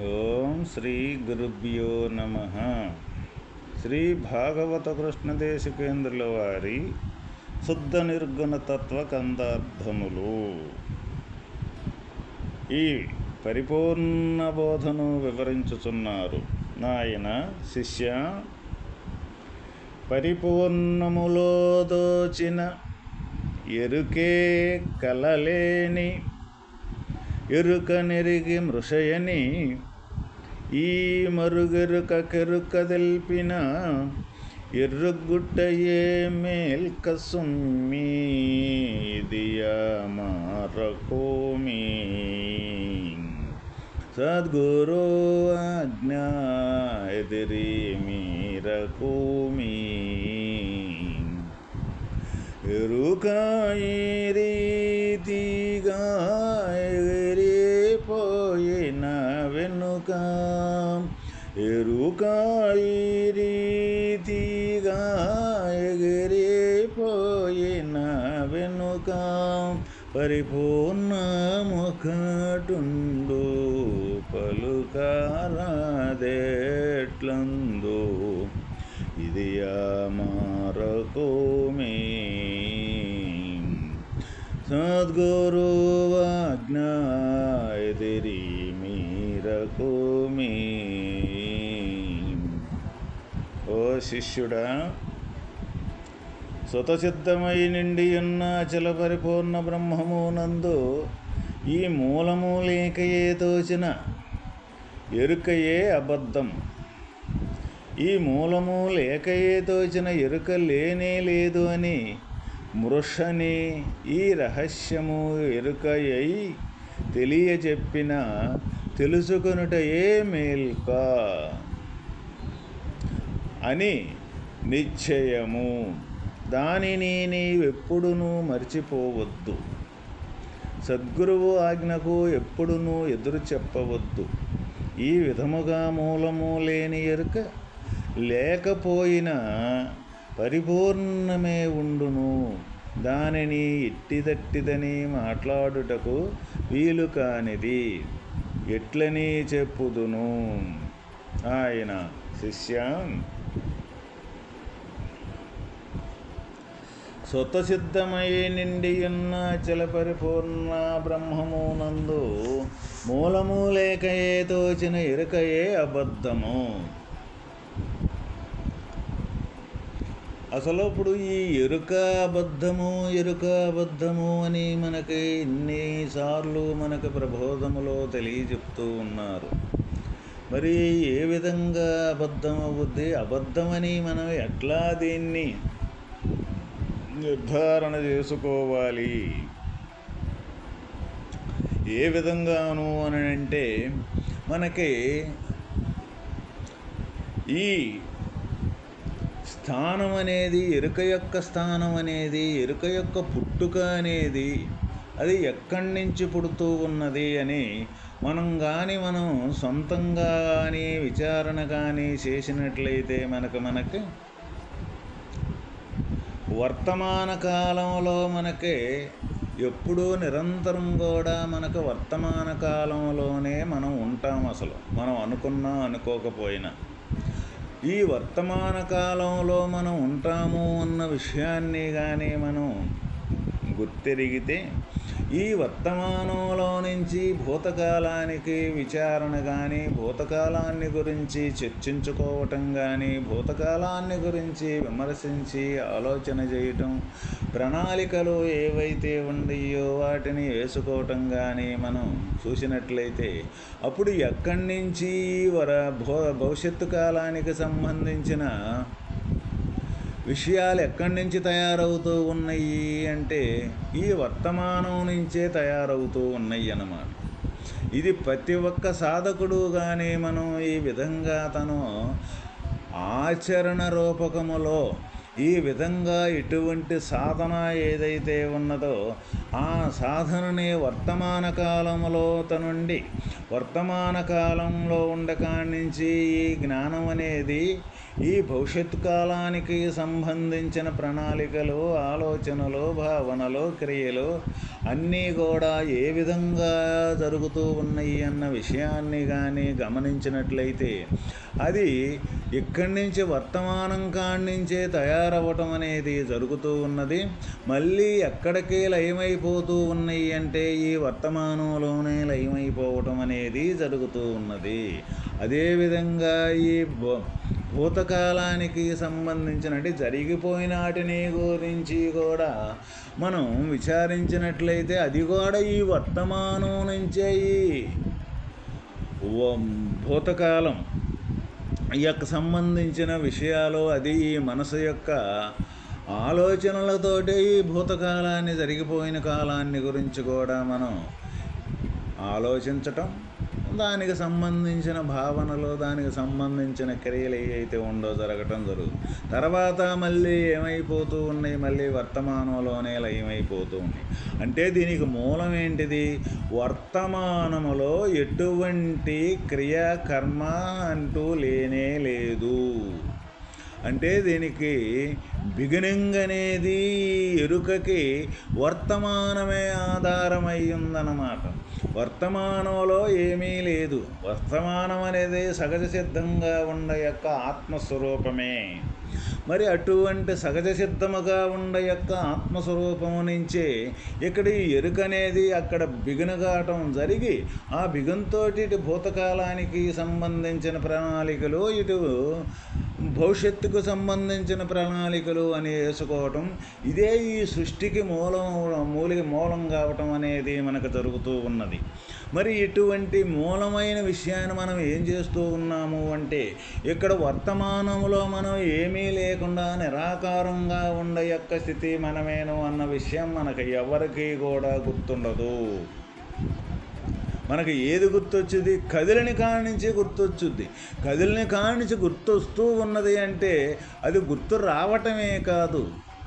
ఓం శ్రీ గురుభ్యో నమ. శ్రీ భాగవత కృష్ణదేశికేంద్రుల వారి శుద్ధ నిర్గుణ తత్వ కందార్థములు. ఈ పరిపూర్ణ బోధను వివరించుచున్నారు నాయన శిష్య. పరిపూర్ణములో దోచిన ఎరుకే కలలేని ഇറുക്കനെരുകി മൃഷയനെ ഈ മറുകിറുക കെറുക്കതെൽപ്പിന ഇറുകുട്ടയെ മേൽക്കസുമ്മീതിയമാറക്കോമീ സദ്ഗുരു ആജ്ഞ എതിരി മീരക്കോമീ ഇറുക്കായി രീതികാ ఎరుక ఎరుకాయి రీతిగా ఎగిరిపోయిన వెనుక పరిపూర్ణ ముఖటుండు పలుకారాదేట్లందు. ఇది మారకోమే సద్గురువాజ్ఞా ఎదిరి భూమి. ఓ శిష్యుడా స్వతసిద్ధమై నిండి ఉన్న అచల పరిపూర్ణ బ్రహ్మము నందు ఈ మూలము లేకయే తోచిన ఎరుకయే అబద్ధం. ఈ మూలము లేకయే తోచిన ఎరుక లేనే లేదు అని మృషని ఈ రహస్యము ఎరుకయ్యై తెలియజెప్పిన తెలుసుకొనుటయే మేల్క? అని నిశ్చయము. దానిని నీవెప్పుడునూ మర్చిపోవద్దు. సద్గురువు ఆజ్ఞకు ఎప్పుడునూ ఎదురు చెప్పవద్దు. ఈ విధముగా మూలము లేని ఎరుక లేకపోయినా పరిపూర్ణమే ఉండును. దానిని ఇట్టిదట్టిదని మాట్లాడుటకు వీలు కానిది. ఎట్లని చెప్పుదును? ఆయన శిష్య. స్వతసిద్ధమై నిండి ఉన్న చల పరిపూర్ణ బ్రహ్మము నందు మూలము లేకయే తోచిన ఇరకయే అబద్ధము. అసలు ఇప్పుడు ఈ ఎరుక అబద్ధము ఎరుక అబద్ధము అని మనకి ఎన్నిసార్లు మనకు ప్రబోధములో తెలియజెప్తూ ఉన్నారు. మరి ఏ విధంగా అబద్ధం అవుద్ది? అబద్ధమని మనం ఎట్లా దీన్ని నిర్ధారణ చేసుకోవాలి? ఏ విధంగాను అని అంటే మనకి ఈ స్థానం అనేది ఎరుక యొక్క స్థానం అనేది ఎరుక యొక్క పుట్టుక అనేది అది ఎక్కడి నుంచి పుడుతూ ఉన్నది అని మనం కానీ మనం సొంతంగా కానీ విచారణ కానీ చేసినట్లయితే మనకు మనకి వర్తమాన కాలంలో మనకి ఎప్పుడూ నిరంతరం కూడా మనకు వర్తమాన కాలంలోనే మనం ఉంటాం అసలు. మనం అనుకున్నా అనుకోకపోయినా. ఈ వర్తమాన కాలంలో మనం ఉంటాము అన్న విషయాన్ని కానీ మనం గుర్తెరిగితే ఈ వర్తమానంలో నుంచి భూతకాలానికి విచారణ కానీ భూతకాలాన్ని గురించి చర్చించుకోవటం కానీ భూతకాలాన్ని గురించి విమర్శించి ఆలోచన చేయటం ప్రణాళికలు ఏవైతే ఉండయో వాటిని వేసుకోవటం కానీ మనం చూసినట్లయితే అప్పుడు ఎక్కడి నుంచి వర భో భవిష్యత్తు కాలానికి సంబంధించిన విషయాలు ఎక్కడి నుంచి తయారవుతూ ఉన్నాయి అంటే ఈ వర్తమానం నుంచే తయారవుతూ ఉన్నాయి అన్నమాట. ఇది ప్రతి ఒక్క సాధకుడు కానీ మనం ఈ విధంగా తను ఆచరణ రూపకములో ఈ విధంగా ఎటువంటి సాధన ఏదైతే ఉన్నదో ఆ సాధనని వర్తమాన కాలంలో తనుండి వర్తమాన కాలంలో ఉండకాడి నుంచి ఈ జ్ఞానం అనేది ఈ భవిష్యత్ కాలానికి సంబంధించిన ప్రణాళికలు ఆలోచనలు భావనలు క్రియలు అన్నీ కూడా ఏ విధంగా జరుగుతూ ఉన్నాయి అన్న విషయాన్ని కానీ గమనించినట్లయితే అది ఇక్కడి నుంచి వర్తమానం కాడి నుంచే తయారవ్వటం అనేది జరుగుతూ ఉన్నది. మళ్ళీ ఎక్కడికి లయమైపోతూ ఉన్నాయి అంటే ఈ వర్తమానంలోనే లయమైపోవటం అనేది జరుగుతూ ఉన్నది. అదేవిధంగా ఈ భూతకాలానికి సంబంధించిన అంటే జరిగిపోయినాటిని గురించి కూడా మనం విచారించినట్లయితే అది కూడా ఈ వర్తమానం నుంచే ఈ భూతకాలం. యొక్క సంబంధించిన విషయాలు అది ఈ మనసు యొక్క ఆలోచనలతోటి ఈ భూతకాలాన్ని జరిగిపోయిన కాలాన్ని గురించి కూడా మనం ఆలోచించటం దానికి సంబంధించిన భావనలు దానికి సంబంధించిన క్రియలు ఏవైతే ఉండో జరగటం జరుగుతుంది. తర్వాత మళ్ళీ ఏమైపోతూ ఉన్నాయి? మళ్ళీ వర్తమానంలోనే లయమైపోతూ ఉన్నాయి. అంటే దీనికి మూలం ఏంటిది? వర్తమానములో ఎటువంటి క్రియాకర్మ అంటూ లేనే లేదు. అంటే దీనికి బిగినింగ్ అనేది ఎరుకకి వర్తమానమే ఆధారమై ఉందన్నమాట. వర్తమానంలో ఏమీ లేదు. వర్తమానం అనేది సహజ సిద్ధంగా ఉన్న యొక్క ఆత్మస్వరూపమే. మరి అటువంటి సహజ సిద్ధముగా ఉండ యొక్క ఆత్మస్వరూపము నుంచే ఇక్కడ ఈ ఎరుక అనేది అక్కడ బిగునగాటం జరిగి ఆ బిగుంతో ఇటు భూతకాలానికి సంబంధించిన ప్రణాళికలు ఇటు భవిష్యత్తుకు సంబంధించిన ప్రణాళికలు అని వేసుకోవటం ఇదే ఈ సృష్టికి మూలం మూలిక మూలం కావటం అనేది మనకు జరుగుతూ ఉన్నది. మరి ఇటువంటి మూలమైన విషయాన్ని మనం ఏం చేస్తూ ఉన్నాము అంటే ఇక్కడ వర్తమానంలో మనం ఏమీ లేకుండా నిరాకారంగా ఉండ యొక్క స్థితి మనమేను అన్న విషయం మనకు ఎవరికీ కూడా గుర్తుండదు. మనకి ఏది గుర్తొచ్చుది కదిలిని కానించి గుర్తొచ్చుద్ది. కదిలిని నుంచి గుర్తొస్తూ ఉన్నది అంటే అది గుర్తు రావటమే కాదు.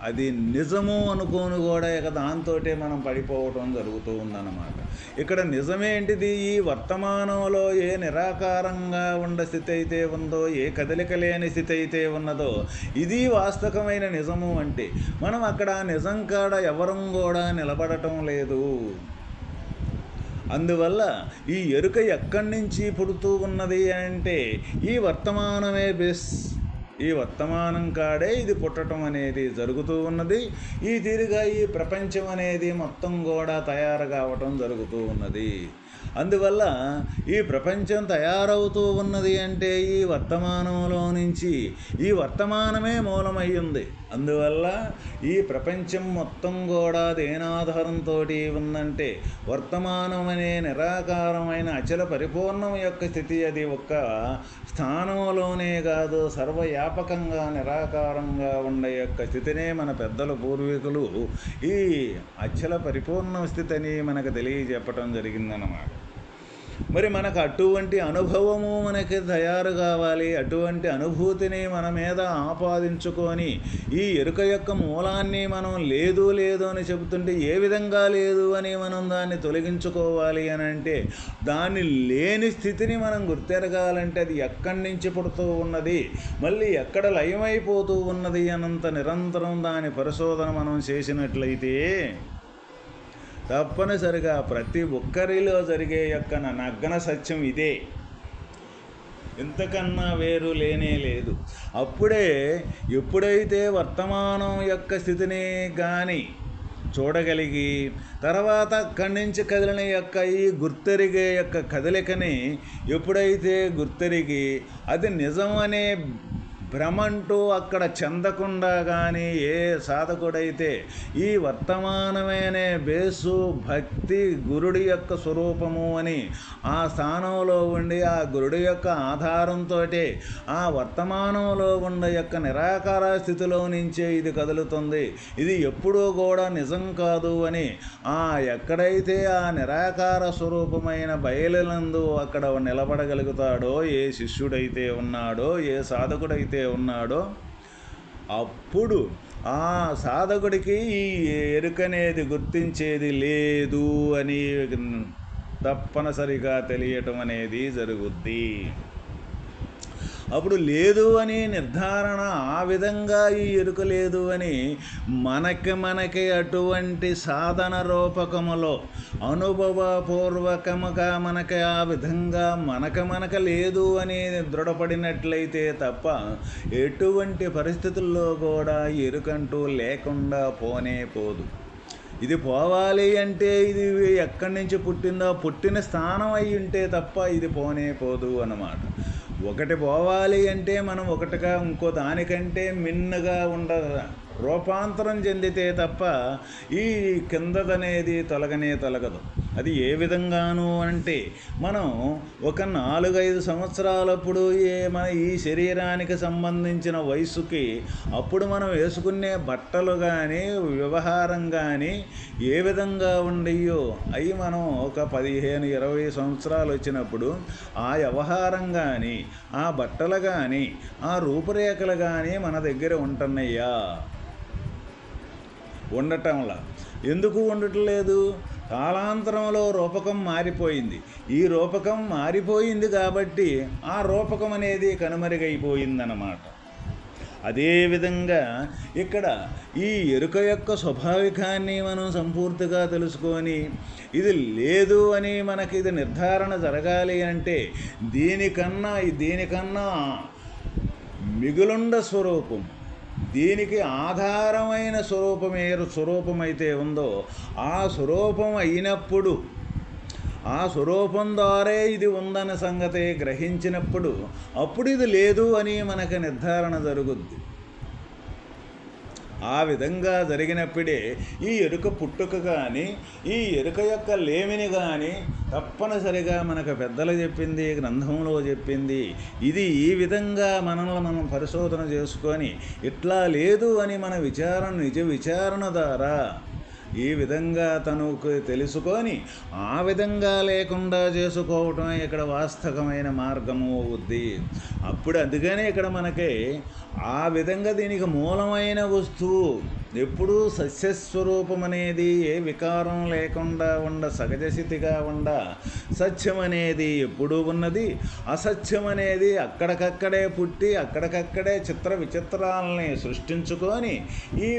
అది నిజము అనుకోని కూడా ఇక దాంతో మనం పడిపోవటం జరుగుతూ ఉందన్నమాట. ఇక్కడ నిజమేంటిది ఈ వర్తమానంలో ఏ నిరాకారంగా ఉన్న స్థితి అయితే ఉందో ఏ కదలిక లేని స్థితి అయితే ఉన్నదో ఇది వాస్తవమైన నిజము అంటే మనం అక్కడ నిజం కాడ ఎవరం కూడా నిలబడటం లేదు. అందువల్ల ఈ ఎరుక ఎక్కడి నుంచి పుడుతూ ఉన్నది అంటే ఈ వర్తమానమే బెస్ ఈ వర్తమానం కాడే ఇది పుట్టడం అనేది జరుగుతూ ఉన్నది. ఈ తీరుగా ఈ ప్రపంచం అనేది మొత్తం కూడా తయారు కావటం జరుగుతూ ఉన్నది. అందువల్ల ఈ ప్రపంచం తయారవుతూ ఉన్నది అంటే ఈ వర్తమానంలో నుంచి ఈ వర్తమానమే మూలమయ్యింది. అందువల్ల ఈ ప్రపంచం మొత్తం కూడా దేనాధారంతో ఉందంటే వర్తమానం అనే నిరాకారమైన అచల పరిపూర్ణం యొక్క స్థితి అది ఒక్క స్థానంలోనే కాదు వ్యాపకంగా నిరాకారంగా ఉండే యొక్క స్థితినే మన పెద్దల పూర్వీకులు ఈ అచ్చల పరిపూర్ణ స్థితిని మనకు తెలియజెప్పటం జరిగిందన్నమాట. మరి మనకు అటువంటి అనుభవము మనకి తయారు కావాలి. అటువంటి అనుభూతిని మన మీద ఆపాదించుకొని ఈ ఎరుక యొక్క మూలాన్ని మనం లేదు లేదు అని చెబుతుంటే ఏ విధంగా లేదు అని మనం దాన్ని తొలగించుకోవాలి అని అంటే దాన్ని లేని స్థితిని మనం గుర్తెరగాలంటే అది ఎక్కడి నుంచి పుడుతూ ఉన్నది? మళ్ళీ ఎక్కడ లయమైపోతూ ఉన్నది అనంత నిరంతరం దాని పరిశోధన మనం చేసినట్లయితే తప్పనిసరిగా ప్రతి ఒక్కరిలో జరిగే యొక్క నగ్న సత్యం ఇదే. ఇంతకన్నా వేరు లేనే లేదు. అప్పుడే ఎప్పుడైతే వర్తమానం యొక్క స్థితిని కానీ చూడగలిగి తర్వాత అక్కడి నుంచి కదిలిన యొక్క ఈ గుర్తెరిగే యొక్క కదలికని ఎప్పుడైతే గుర్తెరిగి అది నిజం అనే భ్రమంటూ అక్కడ చెందకుండా కానీ ఏ సాధకుడైతే ఈ వర్తమానమేనే బేసు భక్తి గురుడి యొక్క స్వరూపము అని ఆ స్థానంలో ఉండి ఆ గురుడి యొక్క ఆధారంతో ఆ వర్తమానంలో ఉండే యొక్క నిరాకార స్థితిలో నుంచే ఇది కదులుతుంది. ఇది ఎప్పుడూ కూడా నిజం కాదు అని ఆ ఎక్కడైతే ఆ నిరాకార స్వరూపమైన బయలునందు అక్కడ నిలబడగలుగుతాడో ఏ శిష్యుడైతే ఉన్నాడో ఏ సాధకుడైతే ఉన్నాడో అప్పుడు ఆ సాధకుడికి ఈ ఎరుకనేది గుర్తించేది లేదు అని తప్పనిసరిగా తెలియటం అనేది జరుగుద్ది. అప్పుడు లేదు అని నిర్ధారణ ఆ విధంగా ఈ ఎరుక లేదు అని మనకి మనకి అటువంటి సాధన రూపకములో అనుభవపూర్వకముగా మనకి ఆ విధంగా మనక మనక లేదు అని దృఢపడినట్లయితే తప్ప ఎటువంటి పరిస్థితుల్లో కూడా ఎరుకంటూ లేకుండా పోనే పోదు. ఇది పోవాలి అంటే ఇది ఎక్కడి నుంచి పుట్టిందో పుట్టిన స్థానం అయి ఉంటే తప్ప ఇది పోనే పోదు అన్నమాట. ఒకటి పోవాలి అంటే మనం ఒకటిగా ఇంకో దానికంటే మిన్నగా ఉండ రూపాంతరం చెందితే తప్ప ఈ కిందదనేది తొలగనే తొలగదు. అది ఏ విధంగాను అంటే మనం ఒక నాలుగైదు సంవత్సరాలప్పుడు ఏ మన ఈ శరీరానికి సంబంధించిన వయసుకి అప్పుడు మనం వేసుకునే బట్టలు కానీ వ్యవహారం కానీ ఏ విధంగా ఉండయో అవి మనం ఒక పదిహేను ఇరవై సంవత్సరాలు వచ్చినప్పుడు ఆ వ్యవహారం కానీ ఆ బట్టలు కానీ ఆ రూపురేఖలు కానీ మన దగ్గర ఉంటున్నాయా? ఉండటంలా. ఎందుకు ఉండట్లేదు? కాలాంతరంలో రూపకం మారిపోయింది. ఈ రూపకం మారిపోయింది కాబట్టి ఆ రూపకం అనేది కనుమరుగైపోయిందన్నమాట. అదేవిధంగా ఇక్కడ ఈ ఎరుక యొక్క స్వాభావికాన్ని మనం సంపూర్తిగా తెలుసుకొని ఇది లేదు అని మనకి ఇది నిర్ధారణ జరగాలి అంటే దీనికన్నా దీనికన్నా మిగులుండ స్వరూపం దీనికి ఆధారమైన స్వరూపం ఏ స్వరూపమైతే ఉందో ఆ స్వరూపం అయినప్పుడు ఆ స్వరూపం ద్వారా ఇది ఉందన్న సంగతి గ్రహించినప్పుడు అప్పుడు ఇది లేదు అని మనకు నిర్ధారణ జరుగుద్ది. ఆ విధంగా జరిగినప్పుడే ఈ ఎరుక పుట్టుక కానీ ఈ ఎరుక యొక్క లేమిని కానీ తప్పనిసరిగా మనకు పెద్దలు చెప్పింది గ్రంథంలో చెప్పింది. ఇది ఈ విధంగా మనల్ని మనం పరిశోధన చేసుకొని ఇట్లా లేదు అని మన విచారణ నిజ విచారణ ద్వారా ఈ విధంగా తనకు తెలుసుకొని ఆ విధంగా లేకుండా చేసుకోవటం ఇక్కడ వాస్తవమైన మార్గము అవుద్ది అప్పుడు అందుకనే ఇక్కడ మనకి ఆ విధంగా దీనికి మూలమైన వస్తువు ఎప్పుడూ సస్యస్వరూపం అనేది ఏ వికారం లేకుండా ఉండ సహజస్థితిగా ఉండ సత్యం అనేది ఎప్పుడూ ఉన్నది. అసత్యం అనేది అక్కడికక్కడే పుట్టి అక్కడికక్కడే చిత్ర విచిత్రాలని సృష్టించుకొని ఈ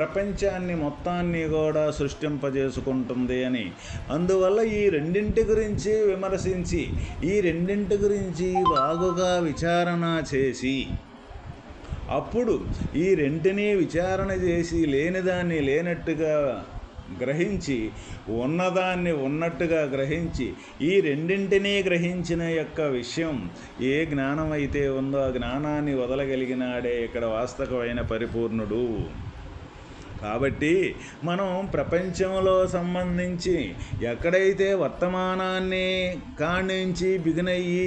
ప్రపంచాన్ని మొత్తాన్ని కూడా సృష్టింపజేసుకుంటుంది అని. అందువల్ల ఈ రెండింటి గురించి విమర్శించి ఈ రెండింటి గురించి బాగుగా విచారణ చేసి అప్పుడు ఈ రెంటిని విచారణ చేసి లేనిదాన్ని లేనట్టుగా గ్రహించి ఉన్నదాన్ని ఉన్నట్టుగా గ్రహించి ఈ రెండింటినీ గ్రహించిన యొక్క విషయం ఏ జ్ఞానం అయితే ఉందో ఆ జ్ఞానాన్ని వదలగలిగినాడే ఇక్కడ వాస్తవమైన పరిపూర్ణుడు. కాబట్టి మనం ప్రపంచంలో సంబంధించి ఎక్కడైతే వర్తమానాన్ని కాణించి బిగినయ్యి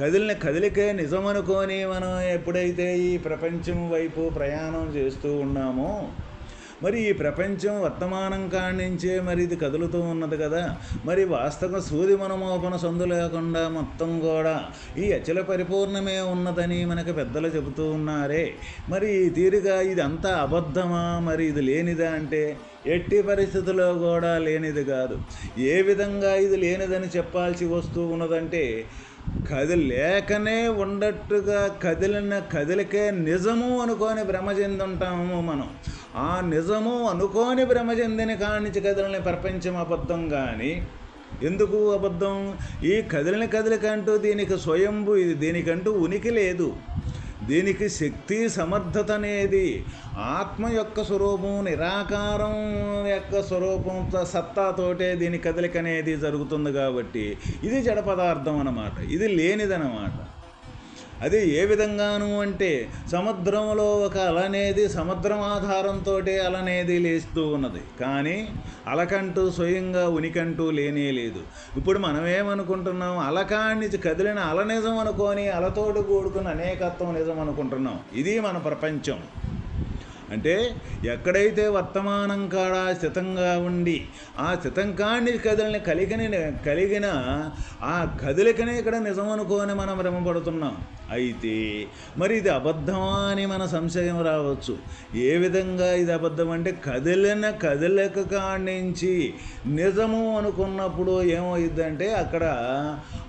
కదిలిన కదిలికే నిజమనుకొని మనం ఎప్పుడైతే ఈ ప్రపంచం వైపు ప్రయాణం చేస్తూ ఉన్నామో మరి ఈ ప్రపంచం వర్తమానం కాణించే మరి ఇది కదులుతూ ఉన్నది కదా. మరి వాస్తవ సూది మనమోపన సందు లేకుండా మొత్తం కూడా ఈ అచల పరిపూర్ణమే ఉన్నదని మనకు పెద్దలు చెబుతూ ఉన్నారే. మరి ఈ తీరుగా ఇది అంతా అబద్ధమా? మరి ఇది లేనిదా అంటే ఎట్టి పరిస్థితుల్లో కూడా లేనిది కాదు. ఏ విధంగా ఇది లేనిదని చెప్పాల్సి వస్తూ ఉన్నదంటే కదిలేకనే ఉండట్టుగా కదిలిన కదిలికే నిజము అనుకొని భ్రమ చెందుంటాము మనం. ఆ నిజము అనుకోని భ్రమ చెందిన కానించి కదిలిన ప్రపంచం అబద్ధం కానీ ఎందుకు అబద్ధం? ఈ కదిలిన కదిలికంటూ దీనికి స్వయంభు ఇది దీనికంటూ ఉనికి లేదు. దీనికి శక్తి సమర్థత అనేది ఆత్మ యొక్క స్వరూపం నిరాకారం యొక్క స్వరూపం సత్తాతోటే దీని కదలిక అనేది జరుగుతుంది కాబట్టి ఇది జడ పదార్థం అన్నమాట. ఇది లేనిదన్నమాట. అది ఏ విధంగాను అంటే సముద్రంలో ఒక అలనేది సముద్రం ఆధారంతో అలనేది లేస్తూ ఉన్నది. కానీ అలకంటూ స్వయంగా ఉనికంటూ లేనే లేదు. ఇప్పుడు మనం ఏమనుకుంటున్నాం? అలకాన్ని కదిలిన అల నిజం అనుకొని అలతోడు కూడుకున్న అనేకత్వం నిజం అనుకుంటున్నాం. ఇది మన ప్రపంచం. అంటే ఎక్కడైతే వర్తమానం కాడ స్థితంగా ఉండి ఆ స్థితంకాన్ని కదిలిని కలిగిన కలిగిన ఆ కదలికనే ఇక్కడ నిజం అనుకోని మనం భ్రమపడుతున్నాం. అయితే మరి ఇది అబద్ధమా అని మన సంశయం రావచ్చు. ఏ విధంగా ఇది అబద్ధం అంటే కదిలిన కదలిక కాడి నిజము అనుకున్నప్పుడు ఏమవుతుందంటే అక్కడ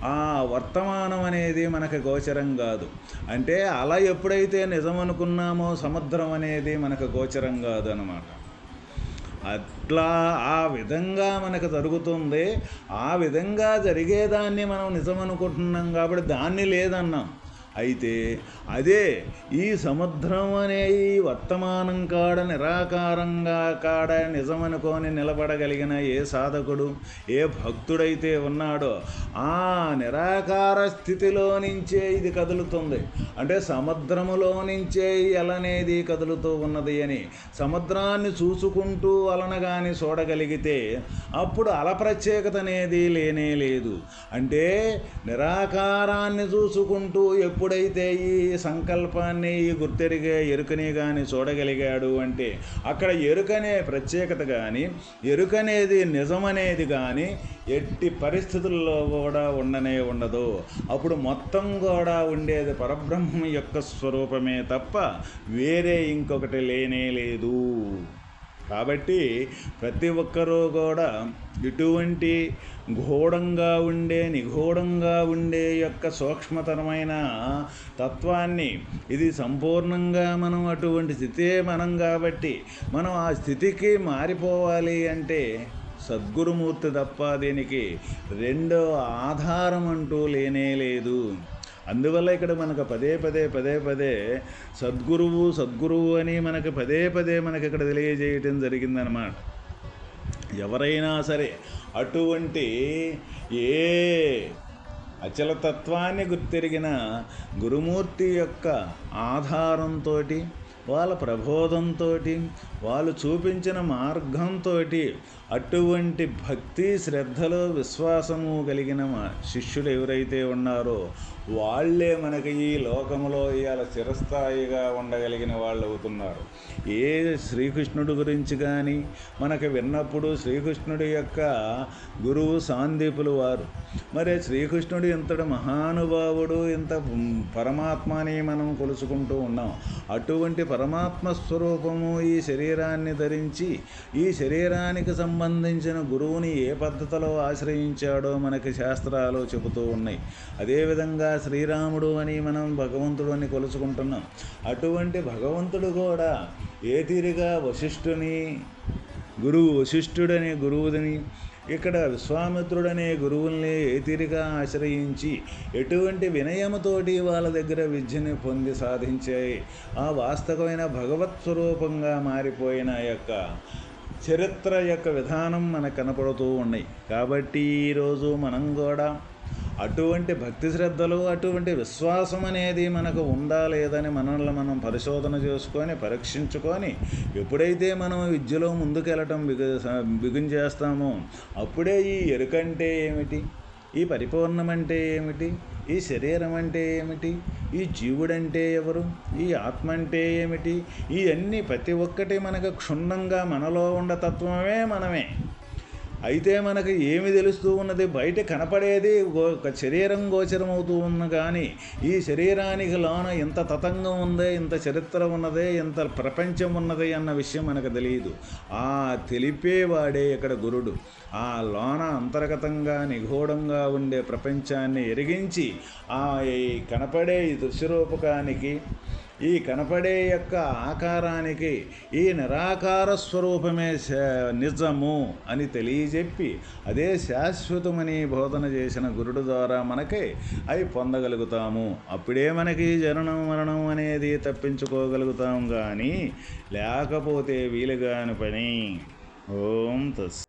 ఆ వర్తమానం అనేది మనకు గోచరం కాదు. అంటే అలా ఎప్పుడైతే నిజం అనుకున్నామో సముద్రం అనేది మనకు గోచరం కాదు అనమాట అట్లా ఆ విధంగా మనకు జరుగుతుంది. ఆ విధంగా జరిగేదాన్ని మనం నిజం అనుకుంటున్నాం కాబట్టి దాన్ని లేదన్నాం. అయితే అదే ఈ సముద్రం అనే ఈ వర్తమానం కాడ నిరాకారంగా కాడ నిజమనుకొని నిలబడగలిగిన ఏ సాధకుడు ఏ భక్తుడైతే ఉన్నాడో ఆ నిరాకార స్థితిలో నుంచే ఇది కదులుతుంది. అంటే సముద్రములో నుంచే ఎలనేది కదులుతూ ఉన్నది అని సముద్రాన్ని చూసుకుంటూ అలనగాని కానీ చూడగలిగితే అప్పుడు అల ప్రత్యేకత అనేది లేనే లేదు. అంటే నిరాకారాన్ని చూసుకుంటూ ఎక్కువ ఎప్పుడైతే ఈ సంకల్పాన్ని ఈ గుర్తెరిగే ఎరుకని కానీ చూడగలిగాడు అంటే అక్కడ ఎరుకనే ప్రత్యేకత కానీ ఎరుకనేది నిజమనేది కానీ ఎట్టి పరిస్థితుల్లో కూడా ఉండనే ఉండదు. అప్పుడు మొత్తం కూడా ఉండేది పరబ్రహ్మ యొక్క స్వరూపమే తప్ప వేరే ఇంకొకటి లేనే లేదు. కాబట్టి ప్రతి ఒక్కరూ కూడా ఇటువంటి ఘోడంగా ఉండే నిఘోడంగా ఉండే యొక్క సూక్ష్మతరమైన తత్వాన్ని ఇది సంపూర్ణంగా మనం అటువంటి స్థితే మనం కాబట్టి మనం ఆ స్థితికి మారిపోవాలి అంటే సద్గురుమూర్తి తప్ప దీనికి రెండో ఆధారం అంటూ లేనే లేదు. అందువల్ల ఇక్కడ మనకు పదే పదే పదే పదే సద్గురువు సద్గురువు అని మనకు పదే పదే మనకి ఇక్కడ తెలియజేయటం జరిగిందనమాట ఎవరైనా సరే అటువంటి ఏ అచలతత్వాన్ని గుర్తెరిగిన గురుమూర్తి యొక్క ఆధారంతో వాళ్ళ ప్రబోధంతో వాళ్ళు చూపించిన మార్గంతో అటువంటి భక్తి శ్రద్ధలో విశ్వాసము కలిగిన శిష్యులు ఎవరైతే ఉన్నారో వాళ్ళే మనకి ఈ లోకంలో ఇవాళ చిరస్థాయిగా ఉండగలిగిన వాళ్ళు అవుతున్నారు. ఏ శ్రీకృష్ణుడి గురించి కానీ మనకు విన్నప్పుడు శ్రీకృష్ణుడి యొక్క గురువు సాందీపులు వారు. మరి శ్రీకృష్ణుడు ఇంతటి మహానుభావుడు ఇంత పరమాత్మని మనం కొలుసుకుంటూ ఉన్నాం. అటువంటి పరమాత్మ స్వరూపము ఈ శరీరాన్ని ధరించి ఈ శరీరానికి సంబంధించిన గురువుని ఏ పద్ధతిలో ఆశ్రయించాడో మనకి శాస్త్రాలు చెబుతూ ఉన్నాయి. అదేవిధంగా శ్రీరాముడు అని మనం భగవంతుడు అని కొలుచుకుంటున్నాం. అటువంటి భగవంతుడు కూడా ఏ తీరుగా వశిష్ఠుని గురువు వశిష్ఠుడని గురువుదని ఇక్కడ విశ్వామిత్రుడనే గురువుల్ని ఏతిరిగా ఆశ్రయించి ఎటువంటి వినయముతోటి వాళ్ళ దగ్గర విద్యని పొంది సాధించాయి ఆ వాస్తవమైన భగవత్ స్వరూపంగా మారిపోయిన యొక్క చరిత్ర యొక్క విధానం మనకు కనపడుతూ ఉన్నాయి. కాబట్టి ఈరోజు మనం కూడా అటువంటి భక్తి శ్రద్ధలు అటువంటి విశ్వాసం అనేది మనకు ఉందా లేదని మనల్ని మనం పరిశోధన చేసుకొని పరీక్షించుకొని ఎప్పుడైతే మనం విద్యలో ముందుకెళ్ళటం బిగు బిగుంచేస్తామో అప్పుడే ఈ ఎరుకంటే ఏమిటి? ఈ పరిపూర్ణం అంటే ఏమిటి? ఈ శరీరం అంటే ఏమిటి? ఈ జీవుడంటే ఎవరు? ఈ ఆత్మ అంటే ఏమిటి? ఈ అన్నీ ప్రతి ఒక్కటి మనకు క్షుణ్ణంగా మనలో ఉన్న తత్వమే మనమే. అయితే మనకు ఏమి తెలుస్తూ ఉన్నది? బయట కనపడేది ఒక శరీరం గోచరం అవుతూ ఉన్న కానీ ఈ శరీరానికి లోన ఇంత తతంగం ఉంది ఇంత చరిత్ర ఉన్నదే ఇంత ప్రపంచం ఉన్నది అన్న విషయం మనకు తెలియదు. ఆ తెలిపేవాడే ఇక్కడ గురుడు. ఆ లోన అంతర్గతంగా నిగూఢంగా ఉండే ప్రపంచాన్ని ఎరిగించి ఆ కనపడే ఈ దృశ్యరూపకానికి ఈ కనపడే యొక్క ఆకారానికి ఈ నిరాకార స్వరూపమే నిజము అని తెలియజెప్పి అదే శాశ్వతమని బోధన చేసిన గురుడు ద్వారా మనకి అవి పొందగలుగుతాము. అప్పుడే మనకి జననం మరణం అనేది తప్పించుకోగలుగుతాం కానీ లేకపోతే వీలుగాని పని. ఓం తస్